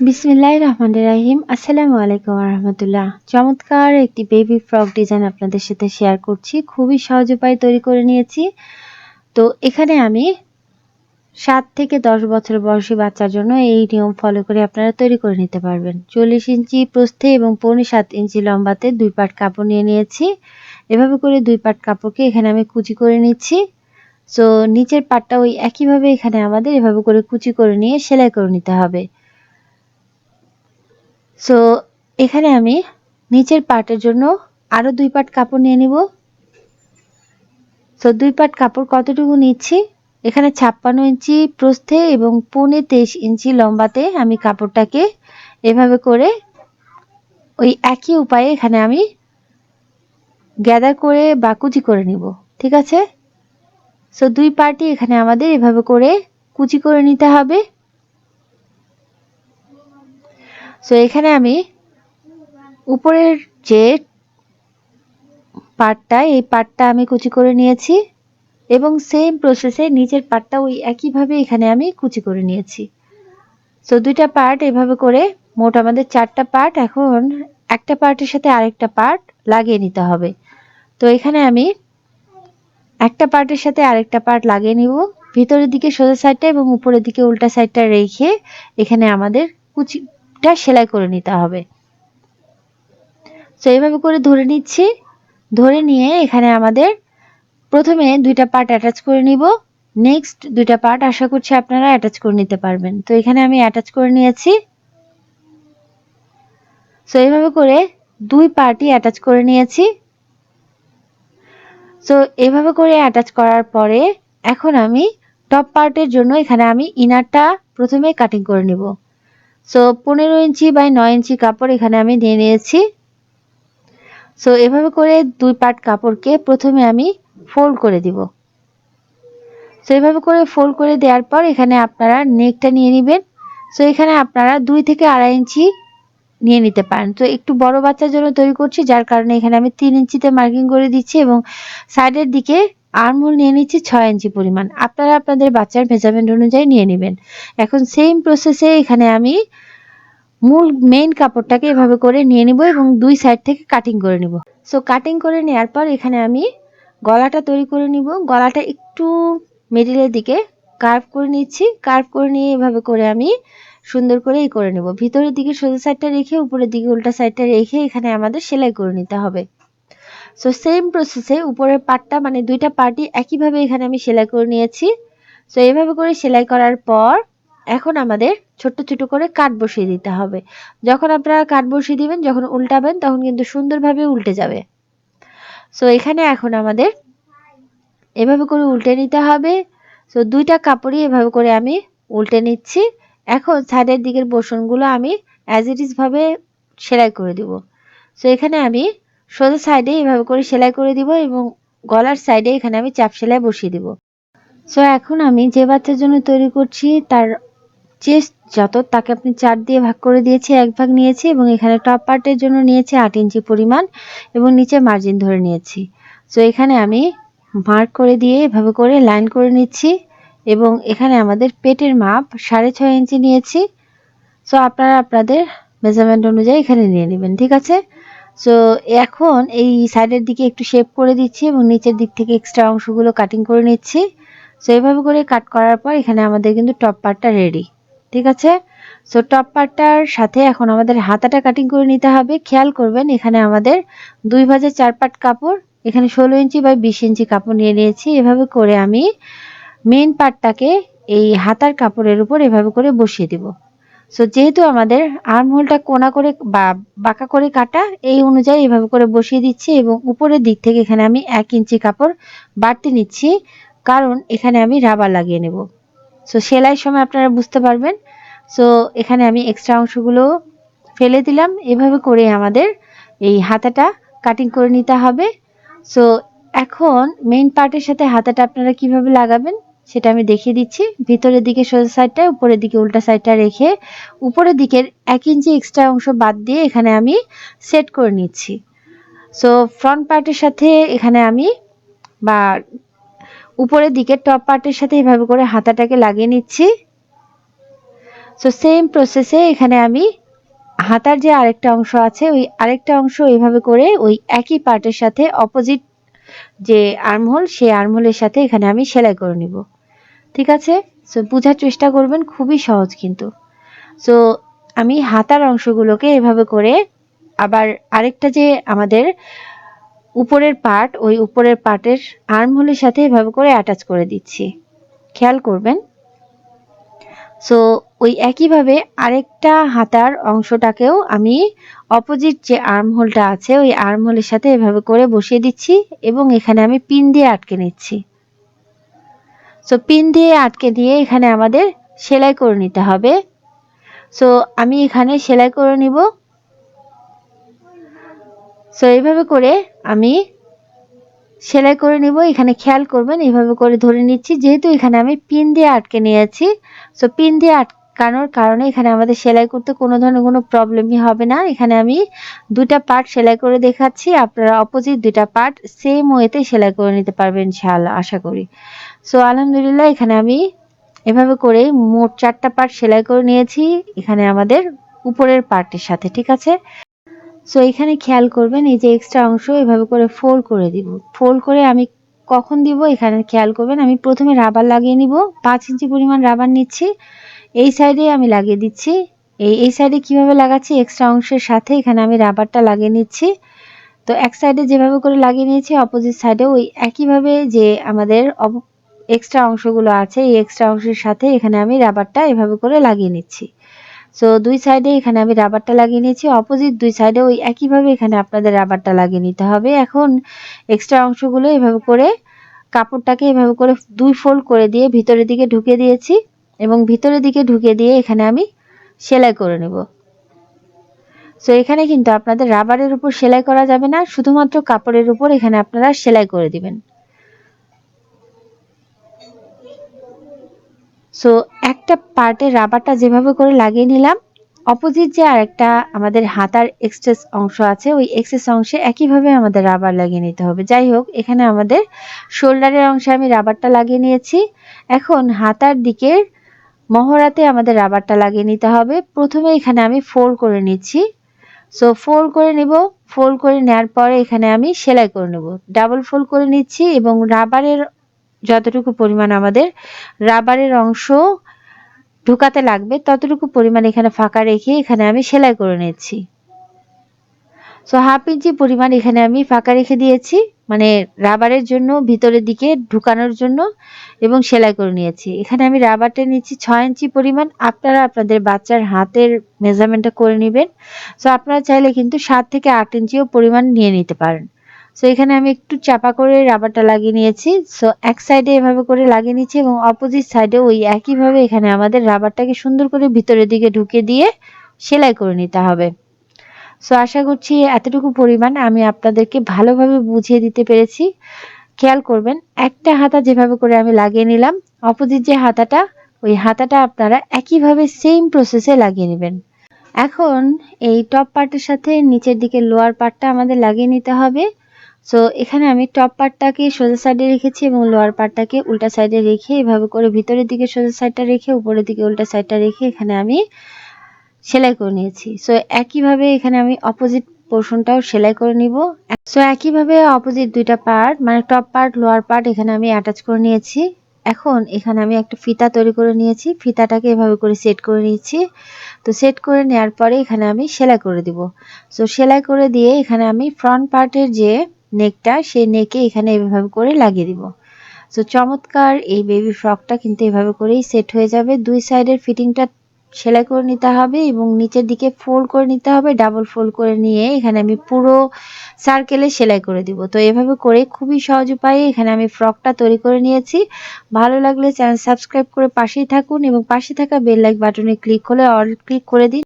বিসমিল্লাহির রহমানির রাহিম। আসসালামু আলাইকুম রহমতুল্লাহ। চমৎকার একটি বেবি ফ্রক ডিজাইন আপনাদের সাথে শেয়ার করছি। খুবই সহজ উপায় তৈরি করে নিয়েছি। তো এখানে আমি সাত থেকে দশ বছর বয়সী বাচ্চার জন্য এই নিয়ম ফলো করে আপনারা তৈরি করে নিতে পারবেন। চল্লিশ ইঞ্চি প্রস্থে এবং পৌনে সাত ইঞ্চি লম্বাতে দুই পাট কাপড় নিয়ে নিয়েছি। এভাবে করে দুই পাট কাপড়কে এখানে আমি কুচি করে নিচ্ছি। সো নিচের পাটটা ওই একইভাবে এখানে আমাদের এভাবে করে কুচি করে নিয়ে সেলাই করে নিতে হবে। সো এখানে আমি নিচের পাটের জন্য আরও দুই পাট কাপড় নিয়ে নিব। সো দুই পাট কাপড় কতটুকু নিচ্ছি? এখানে ছাপ্পান্ন ইঞ্চি প্রস্থে এবং পৌনে তেইশ ইঞ্চি লম্বাতে আমি কাপড়টাকে এভাবে করে ওই একই উপায়ে এখানে আমি গ্যাদার করে বা কুচি করে নিব, ঠিক আছে? সো দুই পার্টি এখানে আমাদের এভাবে করে কুচি করে নিতে হবে। সো এখানে আমি উপরের যে পাটটা, এই পাটটা আমি কুচি করে নিয়েছি এবং সেম প্রসেসে নিচের পাটটা ওই একইভাবে এখানে আমি কুচি করে নিয়েছি। সো দুইটা পার্ট এভাবে করে মোট আমাদের চারটা পার্ট এখন একটা পার্টের সাথে আরেকটা পার্ট লাগিয়ে নিতে হবে। তো, এখানে আমি একটা পার্টের সাথে আরেকটা পার্ট লাগিয়ে নিব। ভিতরের দিকে সোজা সাইডটা এবং উপরের দিকে উল্টা সাইডটা রেখে এখানে আমাদের কুচিটা সেলাই করে নিতে হবে। তো এইভাবে করে ধরে নিচ্ছি। ধরে নিয়ে এখানে আমাদের প্রথমে দুইটা পার্ট অ্যাটাচ করে নিব। নেক্সট দুইটা পার্ট আশা করছি আপনারা অ্যাটাচ করে নিতে পারবেন। তো, এখানে আমি অ্যাটাচ করে নিয়েছি। সো এইভাবে করে দুই পার্টই অ্যাটাচ করে নিয়েছি। সো এভাবে করে অ্যাটাচ করার পরে এখন আমি টপ পার্টের জন্য এখানে আমি ইনারটা প্রথমে কাটিং করে নিব। সো পনেরো ইঞ্চি বাই নয় ইঞ্চি কাপড় এখানে আমি নিয়ে নিয়েছি। সো এভাবে করে দুই পার্ট কাপড়কে প্রথমে আমি ফোল্ড করে দিব। সো এভাবে করে ফোল্ড করে দেওয়ার পর এখানে আপনারা নেকটা নিয়ে নেবেন। সো এখানে আপনারা দুই থেকে আড়াই ইঞ্চি নিয়ে নিতে পারেন। তো একটু বড় বাচ্চার জন্য তৈরি করছি, যার কারণে এখানে আমি তিন ইঞ্চিতে মার্কিং করে দিচ্ছি এবং সাইডের দিকে আর্মহোল নিয়ে নিচ্ছি ছয় ইঞ্চি পরিমাণ। আপনারা আপনাদের বাচ্চার মেজারমেন্ট অনুযায়ী নিয়ে নেবেন। এখন সেম প্রসেসে এখানে আমি মূল মেইন কাপড়টাকে এভাবে করে নিয়ে নিব এবং দুই সাইড থেকে কাটিং করে নিব। সো কাটিং করে নেওয়ার পর এখানে আমি গলাটা তৈরি করে নিব। গলাটা একটু মিডিলের দিকে কার্ভ করে নিচ্ছি। কার্ভ করে নিয়ে এভাবে করে আমি সুন্দর করে এই করে নেব। ভিতরের দিকে সোজা সাইডটা রেখে উপরের দিকে উল্টা সাইডটা রেখে এখানে আমাদের সেলাই করে নিতে হবে। সো সেম প্রসেসে উপরের পার্টটা মানে দুইটা পার্টই একইভাবে এখানে আমি সেলাই করে নিয়েছি। সো এইভাবে করে সেলাই করার পর এখন আমাদের ছোট্ট ছোট করে কাট বসিয়ে দিতে হবে। যখন আপনারা কাট বসিয়ে দিবেন, যখন উল্টাবেন, তখন কিন্তু সুন্দরভাবে উল্টে যাবে। সো এখানে এখন আমাদের এভাবে করে উল্টে নিতে হবে। সো দুইটা কাপড়ই এভাবে করে আমি উল্টে নিচ্ছি। এখন সাইডের দিকের পোর্শনগুলো আমি অ্যাজ ইট ইজভাবে সেলাই করে দিব। সো এখানে আমি সোজা সাইডে এভাবে করে সেলাই করে দিব এবং গলার সাইডে এখানে আমি চাপ সেলাই বসিয়ে দিব। সো এখন আমি যে বাচ্চার জন্য তৈরি করছি, তার চেস্ট যত, তাকে আপনি চার দিয়ে ভাগ করে দিয়েছি, এক ভাগ নিয়েছি এবং এখানে টপ পার্টের জন্য নিয়েছি আট ইঞ্চি পরিমাণ এবং নিচে মার্জিন ধরে নিয়েছি। সো এখানে আমি মার্ক করে দিয়ে এভাবে করে লাইন করে নিচ্ছি এবং এখানে আমাদের পেটের মাপ সাড়ে ছয় ইঞ্চি নিয়েছি। সো আপনারা আপনাদের মেজারমেন্ট অনুযায়ী এখানে নিয়ে নেবেন, ঠিক আছে? সো এখন এই সাইডের দিকে একটু শেপ করে দিচ্ছি এবং নিচের দিক থেকে এক্সট্রা অংশগুলো কাটিং করে নিচ্ছি। সো এইভাবে করে কাট করার পর এখানে আমাদের কিন্তু টপ পার্টটা রেডি ঠিক আছে? সো টপ পার্টটার সাথে এখন আমাদের হাতাটা কাটিং করে নিতে হবে। খেয়াল করবেন, এখানে আমাদের দুই ভাজে চার পাট কাপড়, এখানে ষোলো ইঞ্চি বা বিশ ইঞ্চি কাপড় নিয়ে নিয়েছি। এভাবে করে আমি মেন পার্টটাকে এই হাতার কাপড়ের উপর এভাবে করে বসিয়ে দিব। সো যেহেতু আমাদের আর্মহোলটা কোনা করে বা বাঁকা করে কাটা, এই অনুযায়ী এভাবে করে বসিয়ে দিচ্ছি এবং উপরের দিক থেকে এখানে আমি এক ইঞ্চি কাপড় বাড়তি নিচ্ছি, কারণ এখানে আমি রাবার লাগিয়ে নেব। সো সেলাই সময় আপনারা বুঝতে পারবেন। সো এখানে আমি এক্সট্রা অংশগুলো ফেলে দিলাম। এভাবে করে আমাদের এই হাতাটা কাটিং করে নিতে হবে। সো এখন মেইন পার্টের সাথে হাতাটা আপনারা কীভাবে লাগাবেন? সেটা আমি দেখিয়ে দিচ্ছি। ভিতরের দিকে সোজা সাইডটা উপরের দিকে উল্টা সাইডটা রেখে উপরের দিকের এক ইঞ্চি এক্সট্রা অংশ বাদ দিয়ে এখানে আমি সেট করে নিচ্ছি। সো ফ্রন্ট পার্টের সাথে এখানে আমি বা উপরের দিকে টপ পার্টের সাথে এভাবে করে হাতাটাকে লাগিয়ে নিচ্ছি। সো সেম প্রসেসে এখানে আমি হাতার যে আরেকটা অংশ আছে, ওই আরেকটা অংশ এইভাবে করে ওই একই পার্টের সাথে অপোজিট যে আর্মহোল সেই আর্মহোলের সাথে এখানে আমি সেলাই করে নিব। ঠিক আছে? সো বোঝার চেষ্টা করবেন, খুবই সহজ কিন্তু। সো আমি হাতার অংশগুলোকে এভাবে করে আবার আরেকটা যে আমাদের উপরের পার্ট ওই উপরের পার্টের আর্মহোলের সাথে এভাবে করে অ্যাটাচ করে দিচ্ছি। খেয়াল করবেন? সো ওই একইভাবে আরেকটা হাতার অংশটাকেও আমি অপোজিট যে আর্মহোলটা আছে, ওই আর্মহোলের সাথে এভাবে করে বসিয়ে দিচ্ছি এবং এখানে আমি পিন দিয়ে আটকে নিচ্ছি। সো পিন দিয়ে আটকে দিয়ে এখানে আমাদের সেলাই করে নিতে হবে। সো আমি এখানে সেলাই করে নিব। সো এইভাবে করে আমি সেলাই করে নিব। এখানে খেয়াল করবেন, এইভাবে করে ধরে নিচ্ছি। যেহেতু এখানে আমি পিন দিয়ে আটকে নিয়েছি সো পিন দিয়ে আটকানোর কারণে এখানে আমাদের সেলাই করতে কোনো ধরনের কোনো প্রবলেমই হবে না। এখানে আমি দুটা পার্ট সেলাই করে দেখাচ্ছি। আপনারা অপোজিট দুটা পার্ট সেম ওয়েতে সেলাই করে নিতে পারবেন, ইনশাআল্লাহ, আশা করি। সো আলহামদুলিল্লাহ, এখানে আমি এভাবে করে মোট চারটা পার্ট সেলাই করে নিয়েছি। এখানে আমাদের উপরের পার্টের সাথে, ঠিক আছে? সো এখানে খেয়াল করবেন, এই যে এক্সট্রা অংশ এভাবে করে ফোল্ড করে দিব। ফোল্ড করে আমি কখন দিব, এখানে খেয়াল করবেন, আমি প্রথমে রাবার লাগিয়ে নিব। পাঁচ ইঞ্চি পরিমাণ রাবার নিচ্ছি। এই সাইডে আমি লাগিয়ে দিচ্ছি। এই এই সাইডে কীভাবে লাগাচ্ছি এক্সট্রা অংশের সাথে এখানে আমি রাবারটা লাগিয়ে নিচ্ছি। তো এক সাইডে যেভাবে করে লাগিয়ে নিয়েছি অপোজিট সাইডে ওই একইভাবে যে আমাদের এক্সট্রা অংশগুলো আছে, এই এক্সট্রা অংশের সাথে এখানে আমি রাবারটা এভাবে করে লাগিয়ে নিচ্ছি। সো দুই সাইডে এখানে আমি রাবারটা লাগিয়ে নিয়েছি অপোজিট দুই সাইডে ওই একইভাবে এখানে আপনাদের রাবারটা লাগিয়ে নিতে হবে। এখন এক্সট্রা অংশগুলো এভাবে করে, কাপড়টাকে এভাবে করে দুই ফোল্ড করে দিয়ে ভিতরের দিকে ঢুকে দিয়েছি এবং ভিতরের দিকে ঢুকে দিয়ে এখানে আমি সেলাই করে নেব। সো এখানে কিন্তু আপনাদের রাবারের উপর সেলাই করা যাবে না, শুধুমাত্র কাপড়ের উপর এখানে আপনারা সেলাই করে দিবেন। সো একটা পার্টে রাবারটা যেভাবে করে লাগিয়ে নিলাম অপোজিট যে আরেকটা আমাদের হাতার এক্সেস অংশ আছে, ওই এক্সেস অংশে একইভাবে আমাদের রাবার লাগিয়ে নিতে হবে। যাই হোক, এখানে আমাদের শোল্ডারের অংশে আমি রাবারটা লাগিয়ে নিয়েছি। এখন হাতার দিকের মহড়াতে আমাদের রাবারটা লাগিয়ে নিতে হবে। প্রথমে এখানে আমি ফোল্ড করে নিচ্ছি। সো ফোল্ড করে নেব। ফোল্ড করে নেওয়ার পরে এখানে আমি সেলাই করে নেব। ডাবল ফোল্ড করে নিচ্ছি এবং রাবারের যতটুকু পরিমাণ আমাদের রাবারের অংশ ঢুকাতে লাগবে, ততটুকু পরিমাণ এখানে ফাঁকা রেখে এখানে আমি সেলাই করে নিচ্ছি। সো হাফ ইঞ্চি পরিমাণ এখানে আমি ফাঁকা রেখে দিয়েছি মানে রাবারের জন্য ভিতরের দিকে ঢুকানোর জন্য এবং সেলাই করে নিয়েছি। এখানে আমি রাবারটা নিচ্ছি ছয় ইঞ্চি পরিমাণ। আপনারা আপনাদের বাচ্চার হাতের মেজারমেন্টটা করে নেবেন। সো আপনারা চাইলে কিন্তু সাত থেকে আট ইঞ্চিও পরিমাণ নিয়ে নিতে পারেন। সো এখানে আমি একটু চাপা করে রাবারটা লাগিয়ে নিয়েছি। সো এক সাইডে এভাবে করে লাগিয়ে নিয়েছি এবং অপোজিট সাইডে ওই একইভাবে এখানে আমাদের রাবারটাকে সুন্দর করে ভিতরের দিকে ঢুকে দিয়ে সেলাই করে নিতে হবে। সো আশা করছি এতটুকু পরিমাণ আমি আপনাদেরকে ভালোভাবে বুঝিয়ে দিতে পেরেছি। খেয়াল করবেন, একটা হাতা যেভাবে করে আমি লাগিয়ে নিলাম অপোজিট যে হাতাটা, ওই হাতাটা আপনারা একইভাবে সেম প্রসেসে লাগিয়ে নেবেন। এখন এই টপ পার্টের সাথে নিচের দিকে লোয়ার পার্টটা আমাদের লাগিয়ে নিতে হবে। সো এখানে আমি টপ পার্টটাকে সোজা সাইডে রেখেছি এবং লোয়ার পার্টটাকে উল্টা সাইডে রেখে এভাবে করে ভিতরের দিকে সোজা সাইডটা রেখে উপরের দিকে উল্টা সাইডটা রেখে এখানে আমি সেলাই করে নিয়েছি। সো একইভাবে এখানে আমি অপোজিট পোর্শনটাও সেলাই করে নিব। সো একইভাবে অপোজিট দুইটা পার্ট মানে টপ পার্ট লোয়ার পার্ট এখানে আমি অ্যাটাচ করে নিয়েছি। এখন এখানে আমি একটা ফিতা তৈরি করে নিয়েছি। ফিতাটাকে এভাবে করে সেট করে নিয়েছি। তো সেট করে নেওয়ার পরে এখানে আমি সেলাই করে দিব। সো সেলাই করে দিয়ে এখানে আমি ফ্রন্ট পার্টের যে নেকটা সেই নেকে এখানে এভাবে করে লাগিয়ে দিব। সো চমৎকার এই বেবি ফ্রকটা কিন্তু এভাবে করেই সেট হয়ে যাবে। দুই সাইডের ফিটিংটা সেলাই করে নিতে হবে এবং নিচের দিকে ফোল্ড করে নিতে হবে ডাবল ফোল্ড করে নিয়ে এখানে আমি পুরো সার্কেলে সেলাই করে দিব। তো, এভাবে করে খুবই সহজ উপায়ে এখানে আমি ফ্রকটা তৈরি করে নিয়েছি। ভালো লাগলে চ্যানেল সাবস্ক্রাইব করে পাশেই থাকুন এবং পাশে থাকা বেল লাইক বাটনে ক্লিক করে অল ক্লিক করে দিন।